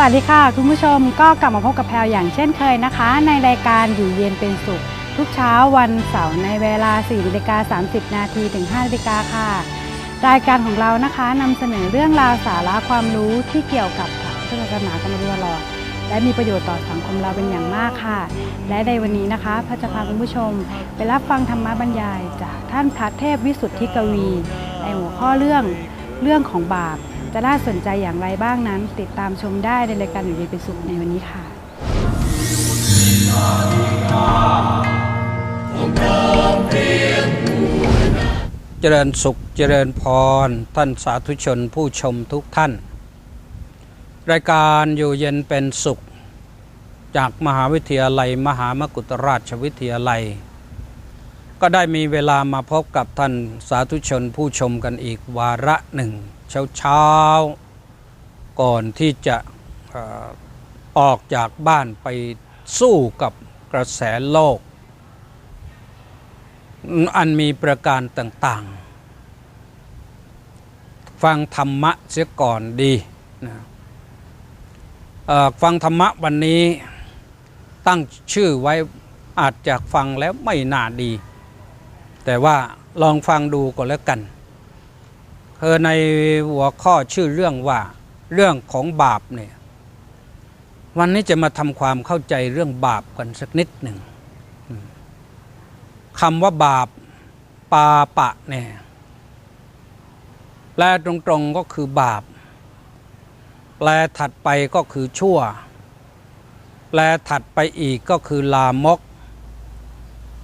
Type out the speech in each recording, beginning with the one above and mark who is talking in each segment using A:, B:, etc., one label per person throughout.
A: วัสดีค่ะ
B: คุณผู้ชมก็กลับมาพบกับแพลวอย่างเช่นเคยนะคะ ในรายการอยู่เย็นเป็นสุข ทุกเช้าวันเสาร์ในเวลา4นาฬิกา30 นาทีถึง5นาฬิกาค่ะ รายการของเรานะคะนำเสนอเรื่องราวสาระความรู้ที่เกี่ยวกับพระศาสนากันมาโดยตลอดและมีประโยชน์ต่อสังคมเราเป็นอย่างมากค่ะ และในวันนี้นะคะพระจะพาคุณผู้ชม ไปรับฟังธรรมบรรยายจากท่านพระเทพวิสุทธิกวี ในหัวข้อเรื่อง เรื่องของบาป จะน่าสนใจอย่างไรบ้างนั้น ติดตามชมได้ในรายการอยู่เย็นเป็นสุขในวันนี้ค่ะ
C: เจริญสุขเจริญพร ท่านสาธุชนผู้ชมทุกท่าน รายการอยู่เย็นเป็นสุข จากมหาวิทยาลัย มหามกุฏราชวิทยาลัย ก็ได้มีเวลามาพบกับท่านสาธุชนผู้ชมกันอีกวาระหนึ่ง เช้าเช้าๆก่อนที่จะออกจากบ้านไปสู้กับกระแสโลก อันมีประการต่างๆ ฟังธรรมะเสียก่อนดีนะฟังธรรมะวันนี้ตั้งชื่อไว้อาจจะฟังแล้วไม่น่าดี แต่ว่าลองฟังดูก็แล้วกันคือในหัวข้อชื่อเรื่องว่าเรื่องของบาปเนี่ยวันนี้จะมาทำความเข้าใจเรื่องบาปกันสักนิดหนึ่งคำว่าบาปปาปะเนี่ยแปลตรงๆก็คือบาป แปลถัดไปก็คือชั่ว แปลถัดไปอีกก็คือลามก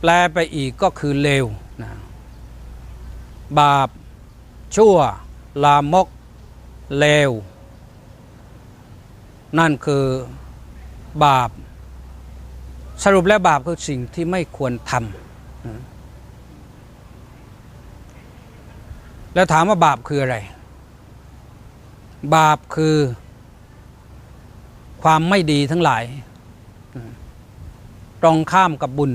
C: แปลไปอีกก็คือเลว บาป ชั่ว ลามก เลว นั่นคือบาป สรุปแล้วบาปคือสิ่งที่ไม่ควรทำแล้วถามว่าบาปคืออะไร บาปคือความไม่ดีทั้งหลาย ตรงข้ามกับบุญ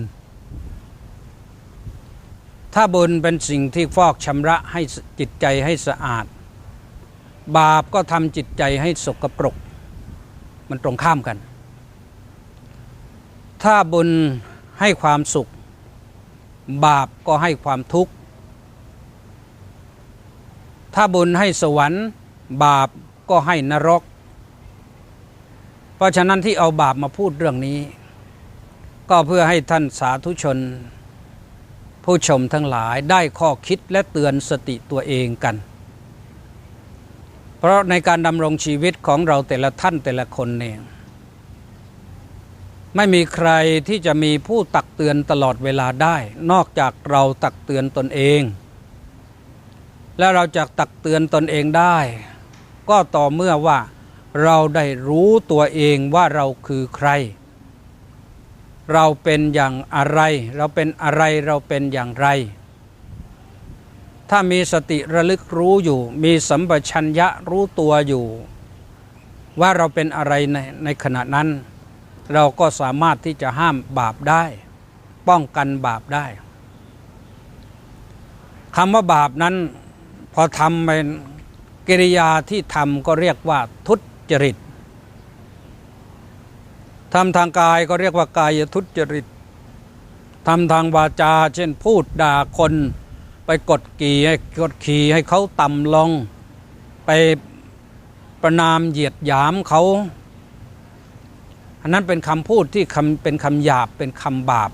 C: ถ้าบุญเป็นสิ่งที่ฟอกชำระให้จิตใจให้สะอาด บาปก็ทำจิตใจให้สกปรก มันตรงข้ามกัน ถ้าบุญให้ความสุข บาปก็ให้ความทุกข์ ถ้าบุญให้สวรรค์ บาปก็ให้นรก เพราะฉะนั้นที่เอาบาปมาพูดเรื่องนี้ ก็เพื่อให้ท่านสาธุชน ผู้ชมทั้งหลายได้ข้อคิดและเตือนสติตัวเองกัน เพราะในการดำรงชีวิตของเราแต่ละท่านแต่ละคนเนี่ยไม่มีใครที่จะมีผู้ตักเตือนตลอดเวลาได้ นอกจากเราตักเตือนตนเอง และเราจะตักเตือนตนเองได้ ก็ต่อเมื่อว่าเราได้รู้ตัวเองว่าเราคือใคร เราเป็นอย่างอะไร เราเป็นอะไรเราเป็นอย่างไร ถ้ามีสติระลึกรู้อยู่ มีสัมปชัญญะรู้ตัวอยู่ ว่าเราเป็นอะไรในในขณะนั้น เราก็สามารถที่จะห้ามบาปได้ ป้องกันบาปได้คำว่าบาปนั้น พอทำเป็นกิริยาที่ทำก็เรียกว่าทุจริต ทำทางกายก็เรียกว่ากายทุจริตทำทางวาจา เช่นพูดด่าคนไปกดกี่ให้กดขี่ให้เขาต่ำลง ไปประนามเหยียดหยามเขาอันนั้นเป็นคำพูดที่คำเป็นคำหยาบเป็นคำบาป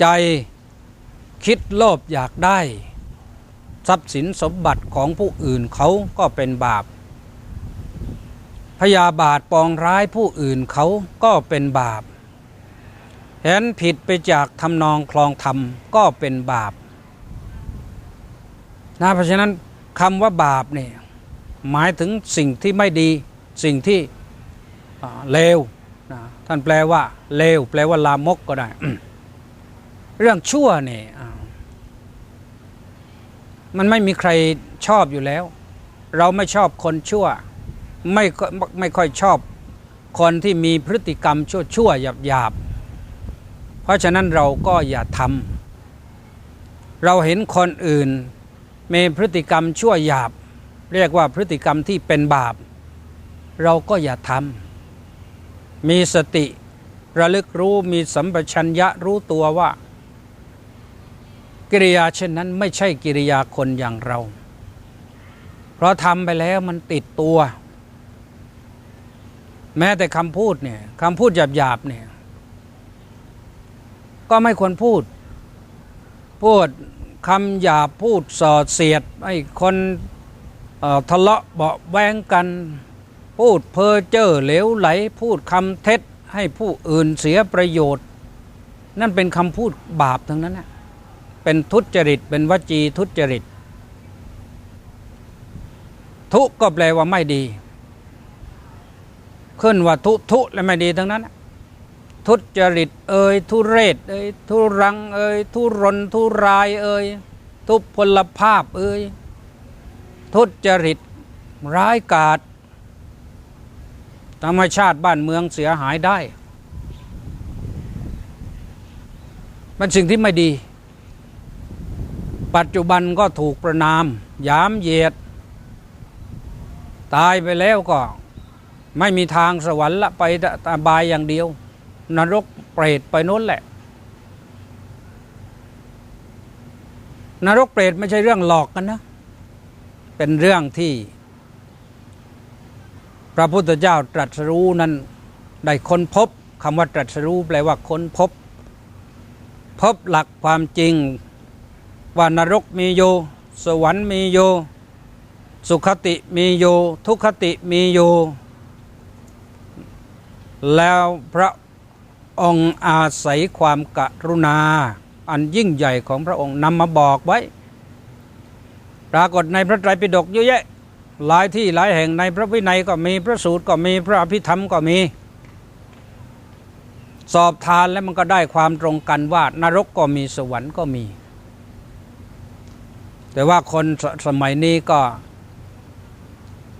C: ใจคิดโลภอยากได้ ทรัพย์สินสมบัติของผู้อื่นเขาก็เป็นบาป พยาบาทปองร้ายผู้อื่นเขาก็เป็นบาปเห็นผิดไปจากทำนองคลองธรรมก็เป็นบาปนะเพราะฉะนั้นคำว่าบาปเนี่ยหมายถึงสิ่งที่ไม่ดีสิ่งที่เลวนะท่านแปลว่าเลวแปลว่าลามกก็ได้ เรื่องชั่วเนี่ยมันไม่มีใครชอบอยู่แล้ว เราไม่ชอบคนชั่ว ไม่ไม่ค่อยชอบคนที่มีพฤติกรรมชั่วชั่วหยาบหยาบเพราะฉะนั้นเราก็อย่าทำเราเห็นคนอื่น มีพฤติกรรมชั่วหยาบ เรียกว่าพฤติกรรมที่เป็นบาป เราก็อย่าทำมีสติระลึกรู้มีสัมปชัญญะรู้ตัวว่า กิริยาเช่นนั้นไม่ใช่กิริยาคนอย่างเรา เพราะทำไปแล้วมันติดตัว แม้แต่คำพูดเนี่ยคำพูดหยาบๆเนี่ย ก็ไม่ควรพูด พูดคำหยาบพูดสอดเสียดให้คนทะเลาะเบาแวงกัน พูดเพ้อเจ้อเหลวไหล พูดคำเท็จให้ผู้อื่นเสียประโยชน์ นั่นเป็นคำพูดบาปทั้งนั้นนะเป็นทุจริตเป็นวจีทุจริต ทุก็แปลว่าไม่ดี ขึ้นว่าทุทุและไม่ดีทั้งนั้น ทุจริตเอ่ยทุเรศเอ่ยทุรังเอ่ยทุรนทุรายเอ่ยทุพลภาพเอ่ยทุจริตร้ายกาจธรรมชาติบ้านเมืองเสียหายได้ มันสิ่งที่ไม่ดี ปัจจุบันก็ถูกประนามยามเหยียด ตายไปแล้วก็ ไม่มีทางสวรรค์ละไปตาบายอย่างเดียว นรกเปรตไปโน้นแหละ นรกเปรตไม่ใช่เรื่องหลอกกันนะ เป็นเรื่องที่ พระพุทธเจ้าตรัสรู้นั้นได้ค้นพบคำว่าตรัสรู้แปลว่าค้นพบ พบหลักความจริง ว่านรกมีโย สวรรค์มีโย สุขติมีโย ทุกขติมีโย แล้วพระองค์อาศัยความกรุณา อันยิ่งใหญ่ของพระองค์นำมาบอกไว้ ปรากฏในพระไตรปิฎกเยอะแยะหลายที่หลายแห่งในพระวินัยก็มีพระสูตรก็มีพระอภิธรรมก็มี สอบทานแล้วมันก็ได้ความตรงกันว่านรกก็มีสวรรค์ก็มี แต่ว่าคนสสมัยนี้ก็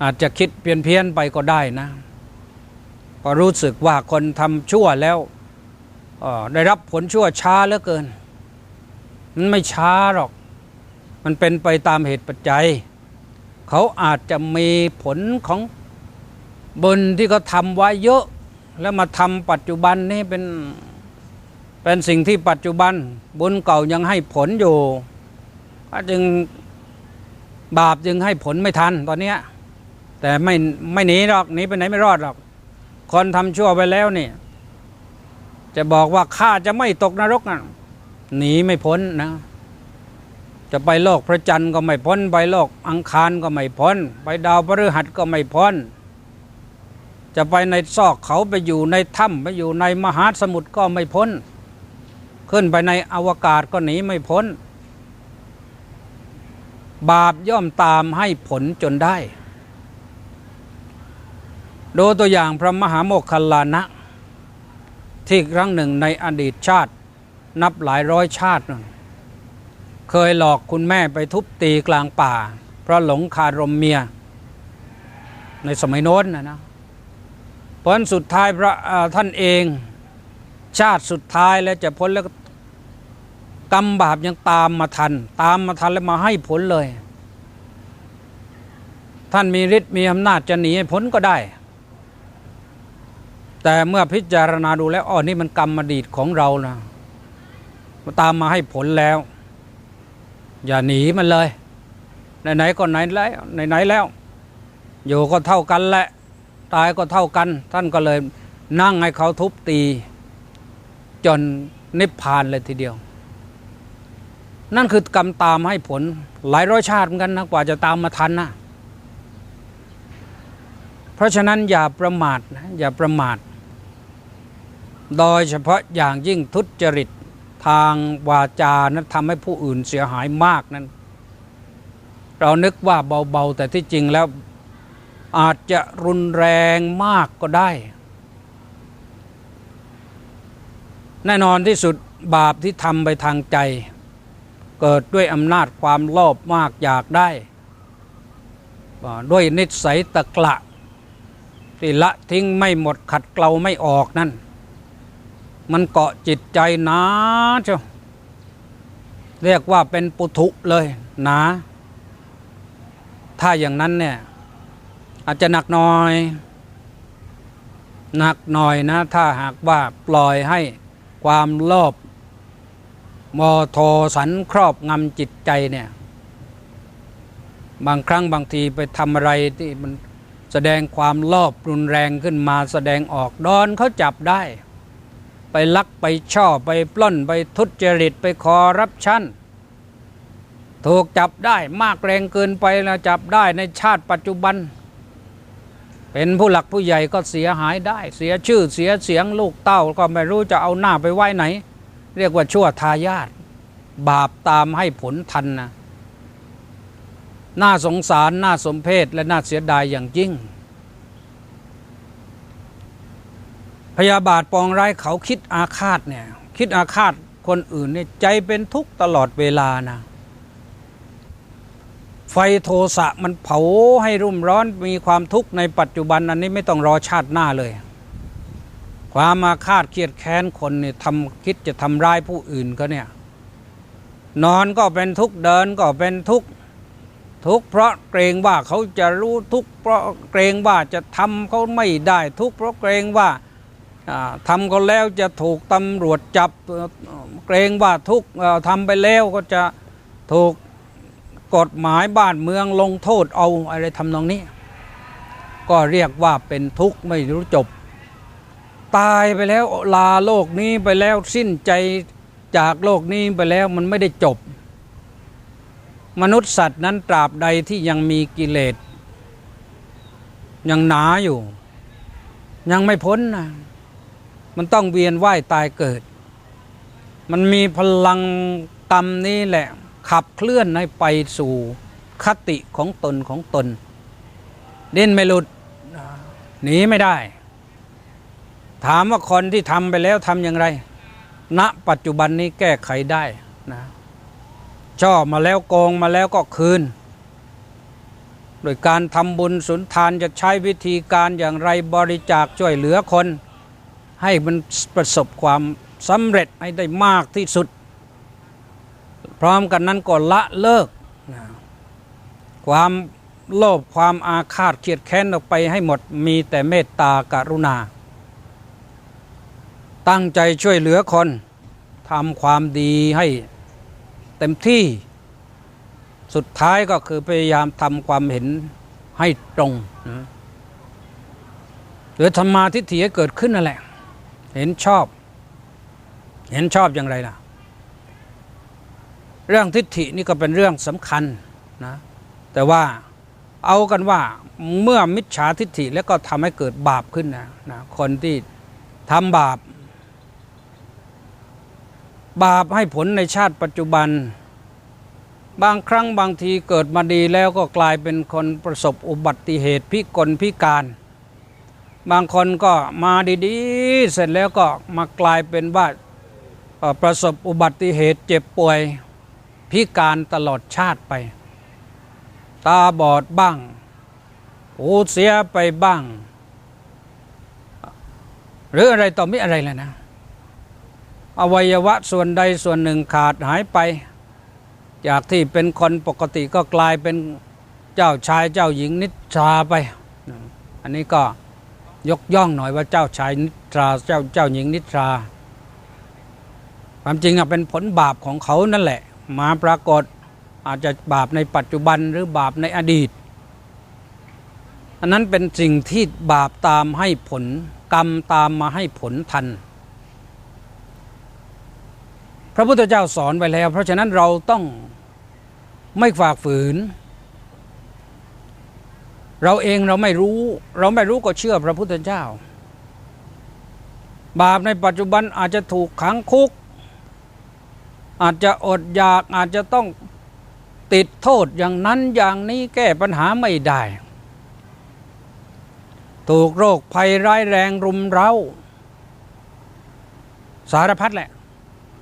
C: อาจจะคิดเพี้ยนเพี้ยนๆไปก็ได้นะ ก็รู้สึกว่าคนทำชั่วแล้วได้รับผลชั่วช้าเหลือเกิน มันไม่ช้าหรอก มันเป็นไปตามเหตุปัจจัย เขาอาจจะมีผลของบุญที่เขาทำไว้เยอะ แล้วมาทำปัจจุบันนี่เป็นเป็นสิ่งที่ปัจจุบัน บุญเก่ายังให้ผลอยู่ก็จึงบาปจึงให้ผลไม่ทันตอนนี้แต่ไม่ไม่หนีหรอกหนีไปไหนไม่รอดหรอก คนทำชั่วไปแล้วนี่ จะบอกว่าข้าจะไม่ตกนรกนะหนีไม่พ้นนะ จะไปโลกพระจันทร์ก็ไม่พ้น ไปโลกอังคารก็ไม่พ้น ไปดาวพฤหัสก็ไม่พ้น จะไปในซอกเขาไปอยู่ในถ้ำไปอยู่ในมหาสมุทรก็ไม่พ้น ขึ้นไปในอวกาศก็หนีไม่พ้น บาปย่อมตามให้ผลจนได้ ดูตัวอย่างพระมหาโมคคัลลานะ ที่ครั้งหนึ่งในอดีตชาตินับหลายร้อยชาตินั่นเคยหลอกคุณแม่ไปทุบตีกลางป่า เพราะหลงคารมเมีย ในสมัยโน้นนะนะผลสุดท้ายพระท่านเองชาติสุดท้ายแล้วจะพ้นแล้วก็กรรมบาปยังตามมาทัน ตามมาทันแล้วมาให้ผลเลย ท่านมีฤทธิ์มีอำนาจจะหนีให้พ้นก็ได้ แต่เมื่อพิจารณาดูแล้วอ๋อนี่มันกรรมอดีตของเรานะมาตามมาให้ผลแล้ว อย่าหนีมันเลยไหนๆก็ไหนแล้วไหนๆแล้ว อยู่ก็เท่ากันแหละ ตายก็เท่ากัน ท่านก็เลยนั่งให้เขาทุบตี จนนิพพานเลยทีเดียว นั่นคือกรรมตามให้ผล หลายร้อยชาติเหมือนกันนะกว่าจะตามมาทันนะเพราะฉะนั้นอย่าประมาทนะอย่าประมาท โดยเฉพาะอย่างยิ่งทุจริตทางวาจานั้นทำให้ผู้อื่นเสียหายมากนั้น เรานึกว่าเบาๆ แต่ที่จริงแล้วอาจจะรุนแรงมากก็ได้ แน่นอนที่สุดบาปที่ทำไปทางใจ เกิดด้วยอำนาจความโลภมากอยากได้ ด้วยนิสัยตะกละที่ละทิ้งไม่หมดขัดเกลาไม่ออกนั่น มันเกาะจิตใจหนาเจ้าเรียกว่าเป็นปุถุเลยหนา ถ้าอย่างนั้นเนี่ยอาจจะหนักหน่อยหนักหน่อยนะ ถ้าหากว่าปล่อยให้ความโลภมอโทสันครอบงำจิตใจเนี่ย บางครั้งบางทีไปทำอะไรที่มันแสดงความโลภรุนแรงขึ้นมาแสดงออกดอนเขาจับได้ ไปลักไปช่อไปปล้นไปทุจริตไปคอร์รัปชันถูกจับได้มากแรงเกินไปแล้วจับได้ในชาติปัจจุบัน เป็นผู้หลักผู้ใหญ่ก็เสียหายได้ เสียชื่อเสียเสียงลูกเต้าก็ไม่รู้จะเอาหน้าไปไว้ไหน เรียกว่าชั่วทายาทบาปตามให้ผลทันนะน่าสงสารน่าสมเพชและน่าเสียดายอย่างยิ่ง พ ยาบาทปองร้ายเขาคิดอาฆาตเนี่ย คิดอาฆาตคนอื่นเนี่ยใจเป็นทุกข์ตลอดเวลานะ ไฟโทสะมันเผาให้รุ่มร้อนมีความทุกข์ในปัจจุบันอันนี้ไม่ต้องรอชาติหน้าเลย ความอาฆาตเคียดแค้นคนเนี่ยทำคิดจะทำร้ายผู้อื่นก็เนี่ย นอนก็เป็นทุกข์เดินก็เป็นทุกข์ทุกข์เพราะเกรงว่าเขาจะรู้ทุกข์เพราะเกรงว่าจะทำเขาไม่ได้ทุกข์เพราะเกรงว่าอ่า ทำเขาแล้วจะถูกตำรวจจับเกรงว่าทุกทำไปแล้วก็จะถูกกฎหมายบ้านเมืองลงโทษเอาอะไรทำนองนี้ ก็เรียกว่าเป็นทุกข์ไม่รู้จบ ตายไปแล้วลาโลกนี้ไปแล้วสิ้นใจจากโลกนี้ไปแล้วมันไม่ได้จบ มนุษย์สัตว์นั้นตราบใดที่ยังมีกิเลสยังหนาอยู่ ยังไม่พ้นนะ มันต้องเวียนว่ายตายเกิด มันมีพลังกรรมนี้แหละ ขับเคลื่อนให้ไปสู่คติของตนของตนดิ้นไม่หลุดหนีไม่ได้ ถามว่าคนที่ทำไปแล้วทำอย่างไร ณปัจจุบันนี้แก้ไขได้นะช่อมาแล้วโกงมาแล้วก็คืน โดยการทำบุญสุนทานจะใช้วิธีการอย่างไรบริจาคช่วยเหลือคน ให้มันประสบความสำเร็จให้ได้มากที่สุด พร้อมกันนั้นก็ละเลิกนะความโลภความอาฆาตเคียดแค้นออกไปให้หมดมีแต่เมตตากรุณา ตั้งใจช่วยเหลือคนทำความดีให้เต็มที่สุดท้ายก็คือพยายามทำความเห็นให้ตรงนะหรือธรรมาทิฏฐิให้เกิดขึ้นนั่นแหละ เห็นชอบ เห็นชอบอย่างไรล่ะ เรื่องทิฏฐินี่ก็เป็นเรื่องสำคัญนะแต่ว่าเอากันว่าเมื่อมิจฉาทิฏฐิแล้วก็ทำให้เกิดบาปขึ้นนะนะคนที่ทำบาป บาปให้ผลในชาติปัจจุบัน บางครั้งบางทีเกิดมาดีแล้วก็กลายเป็นคนประสบอุบัติเหตุพิกลพิการ บางคนก็มาดีๆ เสร็จแล้วก็มากลายเป็นว่าประสบอุบัติเหตุเจ็บป่วยพิการตลอดชาติไป ตาบอดบ้าง หูเสียไปบ้าง หรืออะไรต่อมิอะไรเลยนะ อวัยวะส่วนใดส่วนหนึ่งขาดหายไป จากที่เป็นคนปกติก็กลายเป็นเจ้าชายเจ้าหญิงนิทราไป อันนี้ก็ ยกย่องหน่อยว่าเจ้าชายนิทราเจ้าเจ้าหญิงนิทรา ความจริงอะเป็นผลบาปของเขานั่นแหละ มาปรากฏอาจจะบาปในปัจจุบันหรือบาปในอดีต อันนั้นเป็นสิ่งที่บาปตามให้ผลกรรมตามมาให้ผลทัน พระพุทธเจ้าสอนไว้แล้ว เพราะฉะนั้นเราต้องไม่ฝากฝืน เราเองเราไม่รู้ เราไม่รู้ก็เชื่อพระพุทธเจ้า บาปในปัจจุบันอาจจะถูกขังคุก อาจจะอดอยากอาจจะต้องติดโทษอย่างนั้นอย่างนี้แก้ปัญหาไม่ได้ ถูกโรคภัยร้ายแรงรุมเร้า สารพัดแหละ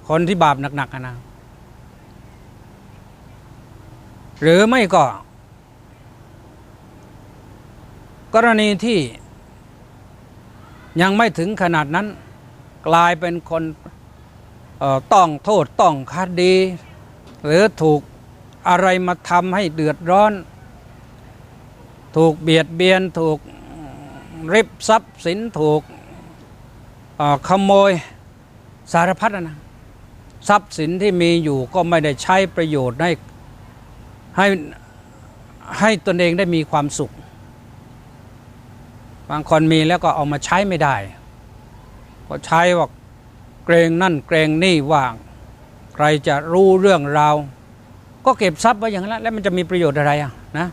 C: คนที่บาปหนักๆนะหรือไม่ก็ กรณีที่ยังไม่ถึงขนาดนั้นกลายเป็นคนต้องโทษต้องคดี หรือถูกอะไรมาทำให้เดือดร้อน ถูกเบียดเบียนถูกริบทรัพย์สินถูกขโมยสารพัดนะทรัพย์สินที่มีอยู่ก็ไม่ได้ใช้ประโยชน์ให้ให้ให้ตนเองได้มีความสุข บางคนมีแล้วก็เอามาใช้ไม่ได้ ก็ใช้ว่าเกรงนั่นเกรงนี่ว่าง ใครจะรู้เรื่องราว ก็เก็บทรัพย์ไว้อย่างนั้นแล้วมันจะมีประโยชน์อะไรอะนะ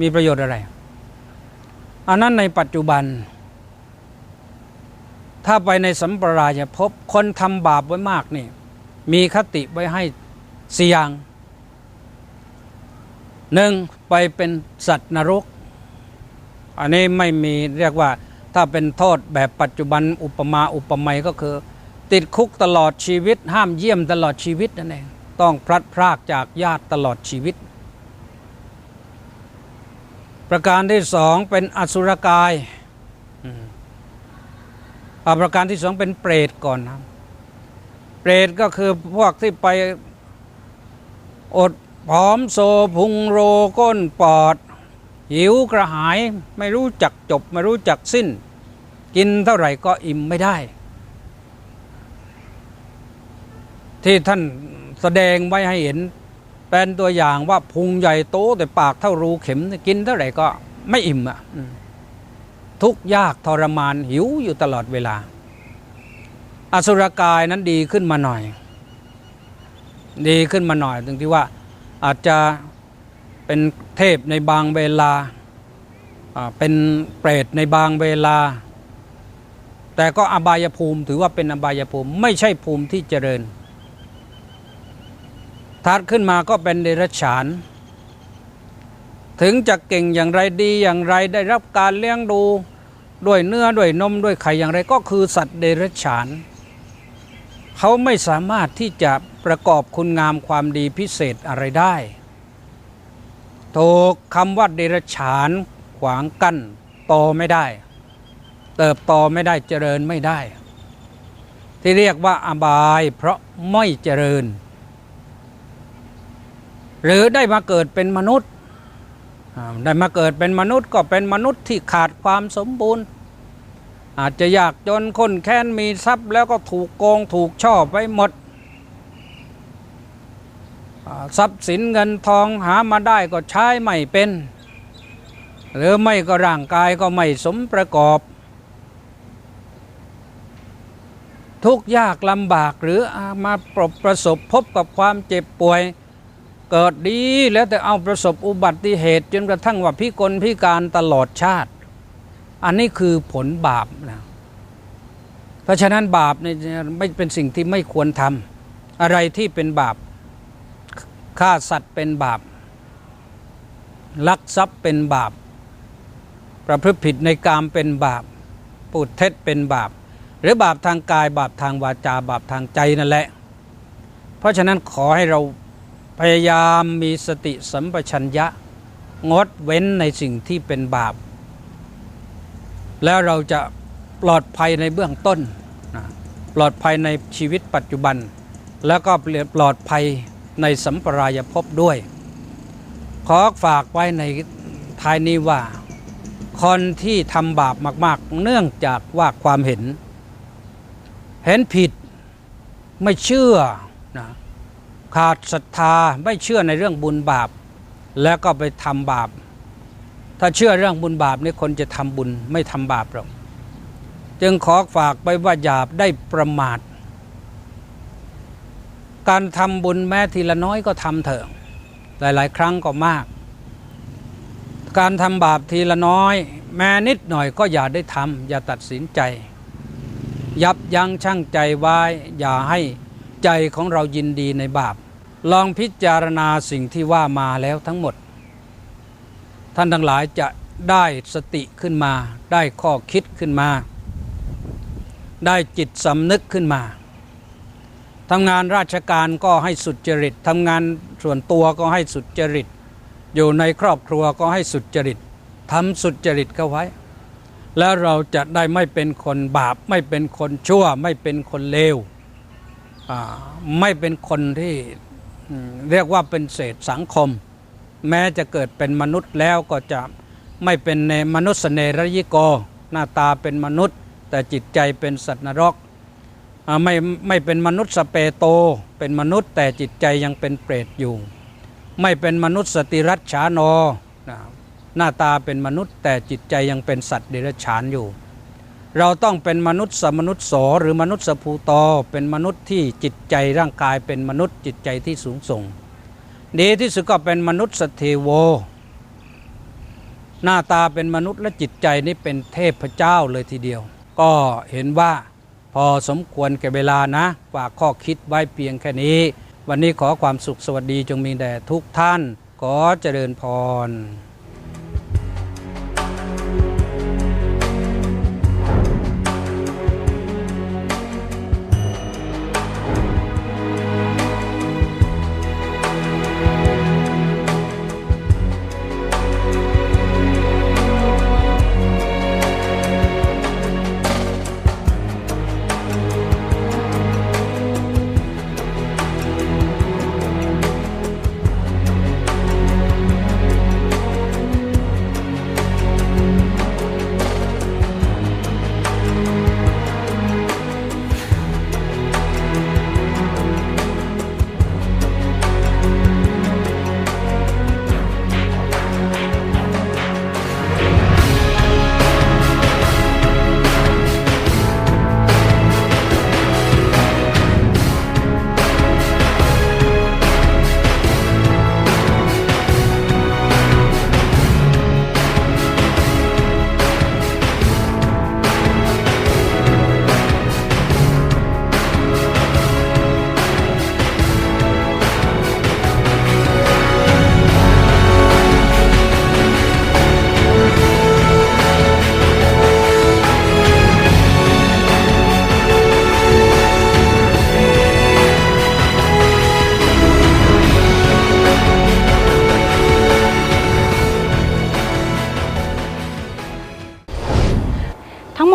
C: มีประโยชน์อะไรอันนั้นในปัจจุบัน ถ้าไปในสัมปรายภพคนทำบาปไว้มากนี่ มีคติไว้ให้สี่อย่างหนึ่งไปเป็นสัตว์นรก อันนี้ไม่มีเรียกว่าถ้าเป็นโทษแบบปัจจุบันอุปมาอุปไมยก็คือ ติดคุกตลอดชีวิต ห้ามเยี่ยมตลอดชีวิตนั่นเองต้องพลัดพรากจากญาติตลอดชีวิต ประการที่สองเป็นอสุรกายอ่าประการที่สองเป็นเปรตก่อนนะเปรตก็คือพวกที่ไปอดผอมโซพุงโรก้นปอด หิวกระหายไม่รู้จักจบ ไม่รู้จักสิ้น กินเท่าไหร่ก็อิ่มไม่ได้ ที่ท่านแสดงไว้ให้เห็น เป็นตัวอย่างว่าพุงใหญ่โตแต่ปากเท่ารูเข็ม กินเท่าไหร่ก็ไม่อิ่มอะทุกยากทรมานหิวอยู่ตลอดเวลา อสุรกายนั้นดีขึ้นมาหน่อย ดีขึ้นมาหน่อยถึงที่ว่าอาจจะ เป็นเทพในบางเวลาอ่าเป็นเปรตในบางเวลา แต่ก็อบายภูมิถือว่าเป็นอบายภูมิไม่ใช่ภูมิที่เจริญทัดขึ้นมาก็เป็นเดรัจฉาน ถึงจะเก่งอย่างไรดีอย่างไรได้รับการเลี้ยงดูด้วยเนื้อด้วยนมด้วยไข่อย่างไรก็คือสัตว์เดรัจฉาน เขาไม่สามารถที่จะประกอบคุณงามความดีพิเศษอะไรได้ ถูกคำว่าเดรัจฉานขวางกั้นโตไม่ได้ เติบโตไม่ได้เจริญไม่ได้ ที่เรียกว่าอบายเพราะไม่เจริญ หรือได้มาเกิดเป็นมนุษย์ ได้มาเกิดเป็นมนุษย์ก็เป็นมนุษย์ที่ขาดความสมบูรณ์ อาจจะยากจนคนแค้นมีทรัพย์แล้วก็ถูกโกงถูกช่อไปหมด ทรัพย์สินเงินทองหามาได้ก็ใช้ไม่เป็น หรือไม่ก็ร่างกายก็ไม่สมประกอบ ทุกยากลำบากหรือมาประประสบพบกับความเจ็บป่วย เกิดดีแล้วแต่เอาประสบอุบัติเหตุ จนกระทั่งว่าพิกลพิการตลอดชาติ อันนี้คือผลบาปนะเพราะฉะนั้นบาปเนี่ยไม่เป็นสิ่งที่ไม่ควรทำอะไรที่เป็นบาป ฆ่าสัตว์เป็นบาป ลักทรัพย์เป็นบาป ประพฤติผิดในกามเป็นบาปพูดเท็จเป็นบาป หรือบาปทางกายบาปทางวาจาบาปทางใจนั่นแหละ เพราะฉะนั้นขอให้เราพยายามมีสติสัมปชัญญะ งดเว้นในสิ่งที่เป็นบาป แล้วเราจะปลอดภัยในเบื้องต้น ปลอดภัยในชีวิตปัจจุบัน แล้วก็ปลอดภัย ในสัมปรายภพด้วย ขอฝากไว้ในท้ายนี้ว่า คนที่ทำบาปมาก ๆ เนื่องจากว่าความเห็น เห็นผิดไม่เชื่อนะขาดศรัทธาไม่เชื่อในเรื่องบุญบาป แล้วก็ไปทำบาป ถ้าเชื่อเรื่องบุญบาปนี่คนจะทำบุญไม่ทำบาปหรอกจึงขอฝากไปว่าอย่าได้ประมาท การทำบุญแม้ทีละน้อยก็ทำเถอะ หลาย ๆ ครั้งก็มาก การทำบาปทีละน้อย แม้นิดหน่อยก็อย่าได้ทำอย่าตัดสินใจ ยับยั้งชั่งใจไว้อย่าให้ใจของเรายินดีในบาป ลองพิจารณาสิ่งที่ว่ามาแล้วทั้งหมด ท่านทั้งหลายจะได้สติขึ้นมา ได้ข้อคิดขึ้นมา ได้จิตสำนึกขึ้นมา ทำงานราชการก็ให้สุจริตทำงานส่วนตัวก็ให้สุจริต อยู่ในครอบครัวก็ให้สุจริตทำสุจริตเข้าไว้ แล้วเราจะได้ไม่เป็นคนบาป ไม่เป็นคนชั่ว ไม่เป็นคนเลวไม่เป็นคนที่เรียกว่าเป็นเศษสังคม แม้จะเกิดเป็นมนุษย์แล้วก็จะไม่เป็นในมนุษย์เนรยิโก หน้าตาเป็นมนุษย์ แต่จิตใจเป็นสัตว์นรก ไม่ไม่เป็นมนุษย์สเปโต เป็นมนุษย์แต่จิตใจยังเป็นเปรตอยู่ ไม่เป็นมนุษย์สติรัชฉานอนหน้าตาเป็นมนุษย์แต่จิตใจยังเป็นสัตว์เดรัจฉานอยู่ เราต้องเป็นมนุษย์สมนุษย์โสหรือมนุษย์สภูตอเป็นมนุษย์ที่จิตใจร่างกายเป็นมนุษย์จิตใจที่สูงส่ง ดีที่สุดก็เป็นมนุษย์สเทโว หน้าตาเป็นมนุษย์และจิตใจนี่เป็นเทพเจ้าเลยทีเดียว ก็เห็นว่า พอสมควรแก่เวลานะฝากข้อคิดไว้เพียงแค่นี้ วันนี้ขอความสุขสวัสดีจงมีแด่ทุกท่าน ขอเจริญพร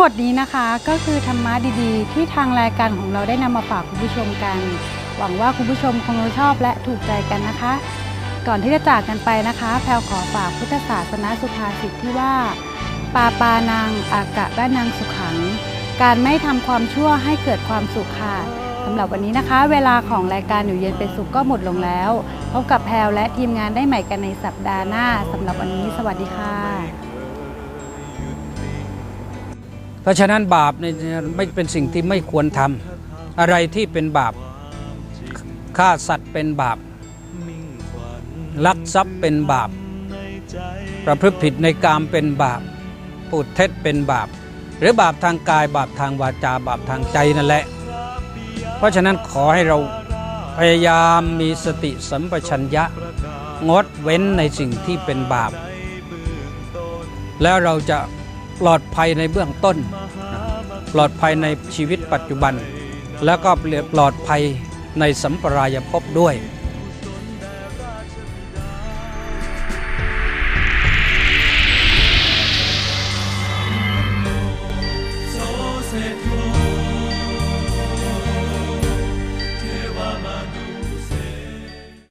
B: ดนี้นะคะก็คือธรรมะดีๆ ที่ทางรายการของเราได้นำมาฝากคุณผู้ชมกัน หวังว่าคุณผู้ชมคงจะชอบและถูกใจกันนะคะ ก่อนที่จะจากกันไปนะคะ แพลวขอฝากพุทธศาสนาสุภาษิตที่ว่า ปาปานังอากะบ้านังสุขัง การไม่ทำความชั่วให้เกิดความสุขค่ะสำหรับวันนี้นะคะ เวลาของรายการอยู่เย็นเป็นสุขก็หมดลงแล้ว พบกับแพลวและทีมงานได้ใหม่กันในสัปดาห์หน้าสำหรับวันนี้ สวัสดีค่ะ
C: เพราะฉะนั้นบาปเนี่ยไม่เป็นสิ่งที่ไม่ควรทำอะไรที่เป็นบาปฆ่าสัตว์เป็นบาปลักทรัพย์เป็นบาป ประพฤติผิดในกามเป็นบาปพูดเท็จเป็นบาป หรือบาปทางกายบาปทางวาจาบาปทางใจนั่นแหละ เพราะฉะนั้นขอให้เราพยายามมีสติสัมปชัญญะ งดเว้นในสิ่งที่เป็นบาป แล้วเราจะ ปลอดภัยในเบื้องต้น ปลอดภัยในชีวิตปัจจุบัน แล้วก็ปลอดภัยในสัมปรายภพด้วย